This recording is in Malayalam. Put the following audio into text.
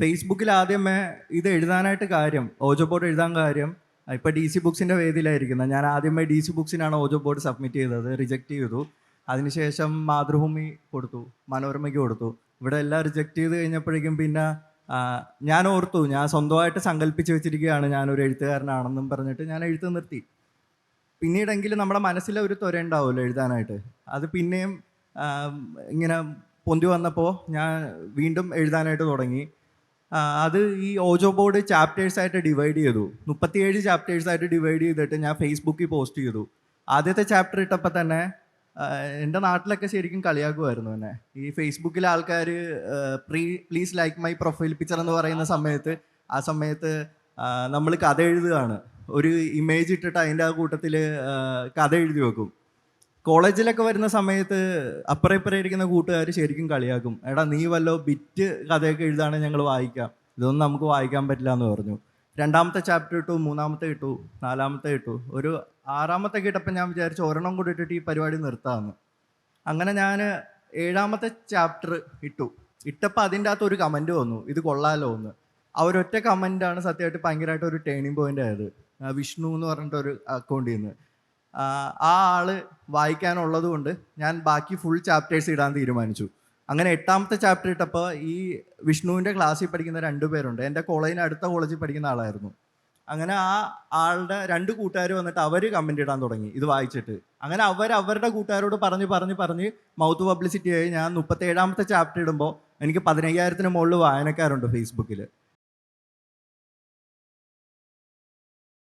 ഫേസ്ബുക്കിൽ ആദ്യമേ ഇത് എഴുതാനായിട്ട് കാര്യം ഓജോ ബോർഡ് എഴുതാൻ കാര്യം ഇപ്പോൾ ഡി സി ബുക്സിന്റെ വേദിയിലായിരിക്കുന്നത് ഞാൻ ആദ്യമേ ഡി സി ബുക്സിനാണ് ഓജോ ബോർഡ് സബ്മിറ്റ് ചെയ്തത് റിജക്റ്റ് ചെയ്തു. അതിനുശേഷം മാതൃഭൂമി കൊടുത്തു മനോരമയ്ക്ക് കൊടുത്തു. ഇവിടെ എല്ലാം റിജക്റ്റ് ചെയ്ത് കഴിഞ്ഞപ്പോഴേക്കും പിന്നെ ഞാൻ ഓർത്തു ഞാൻ സ്വന്തമായിട്ട് സങ്കല്പിച്ച് വെച്ചിരിക്കുകയാണ് ഞാനൊരു എഴുത്തുകാരനാണെന്നും പറഞ്ഞിട്ട് ഞാൻ എഴുത്ത് നിർത്തി. പിന്നീടെങ്കിലും നമ്മുടെ മനസ്സിലൊരു ഒരു ത്വര ഉണ്ടാവുമല്ലോ എഴുതാനായിട്ട്. അത് പിന്നെയും ഇങ്ങനെ പൊന്തി വന്നപ്പോൾ ഞാൻ വീണ്ടും എഴുതാനായിട്ട് തുടങ്ങി. അത് ഈ ഓജോ ബോർഡ് ചാപ്റ്റേഴ്സ് ആയിട്ട് ഡിവൈഡ് ചെയ്തു. മുപ്പത്തിയേഴ് ചാപ്റ്റേഴ്സ് ആയിട്ട് ഡിവൈഡ് ചെയ്തിട്ട് ഞാൻ ഫേസ്ബുക്കിൽ പോസ്റ്റ് ചെയ്തു. ആദ്യത്തെ ചാപ്റ്റർ ഇട്ടപ്പോൾ തന്നെ എന്റെ നാട്ടിലൊക്കെ ശരിക്കും കളിയാക്കുമായിരുന്നു എന്നെ. ഈ ഫേസ്ബുക്കിലെ ആൾക്കാർ pre please like my profile picture എന്ന് പറയുന്ന സമയത്ത് ആ സമയത്ത് നമ്മൾ കഥ എഴുതുകയാണ്. ഒരു ഇമേജ് ഇട്ടിട്ട് അതിന്റെ ആ കൂട്ടത്തിൽ കഥ എഴുതി വെക്കും. കോളേജിലൊക്കെ വരുന്ന സമയത്ത് അപ്പുറം ഇരിക്കുന്ന കൂട്ടുകാർ ശരിക്കും കളിയാക്കും. എടാ നീ വല്ലോ ബിറ്റ് കഥയൊക്കെ എഴുതാണ് ഞങ്ങൾ വായിക്കാം. ഇതൊന്നും നമുക്ക് വായിക്കാൻ പറ്റില്ല എന്ന് പറഞ്ഞു. രണ്ടാമത്തെ ചാപ്റ്റർ ഇട്ടു മൂന്നാമത്തെ ഇട്ടു നാലാമത്തെ ഇട്ടു. ഒരു ആറാമത്തെ കിട്ടപ്പം ഞാൻ വിചാരിച്ചു ഒരെണ്ണം കൂടി ഇട്ടിട്ട് ഈ പരിപാടി നിർത്താമെന്ന് അങ്ങനെ ഞാൻ ഏഴാമത്തെ ചാപ്റ്റർ ഇട്ടു. ഇട്ടപ്പോൾ അതിന്റെ അകത്ത് ഒരു കമന്റ് വന്നു. ഇത് കൊള്ളാലോ എന്ന്. ആ ഒരൊറ്റ സത്യമായിട്ട് ഭയങ്കരമായിട്ട് ഒരു ടേണിംഗ് പോയിന്റ് ആയത്. വിഷ്ണു എന്ന് പറഞ്ഞിട്ട് ഒരു അക്കൗണ്ടിൽ നിന്ന്. ആ ആൾ വായിക്കാനുള്ളത് കൊണ്ട് ഞാൻ ബാക്കി ഫുൾ ചാപ്റ്റേഴ്സ് ഇടാൻ തീരുമാനിച്ചു. അങ്ങനെ എട്ടാമത്തെ ചാപ്റ്റർ ഇട്ടപ്പോൾ ഈ വിഷ്ണുവിന്റെ ക്ലാസ്സിൽ പഠിക്കുന്ന രണ്ട് പേരുണ്ട്. എന്റെ കോളേജിന് അടുത്ത കോളേജിൽ പഠിക്കുന്ന ആളായിരുന്നു. അങ്ങനെ ആ ആളുടെ രണ്ട് കൂട്ടുകാർ വന്നിട്ട് അവർ കമന്റ് ഇടാൻ തുടങ്ങി ഇത് വായിച്ചിട്ട്. അങ്ങനെ അവർ അവരുടെ കൂട്ടുകാരോട് പറഞ്ഞ് പറഞ്ഞ് പറഞ്ഞ് മൗത്ത് പബ്ലിസിറ്റി ആയി ഞാൻ മുപ്പത്തേഴാമത്തെ ചാപ്റ്റർ ഇടുമ്പോൾ എനിക്ക് പതിനയ്യായിരത്തിന് മുകളിൽ വായനക്കാരുണ്ട് ഫേസ്ബുക്കിൽ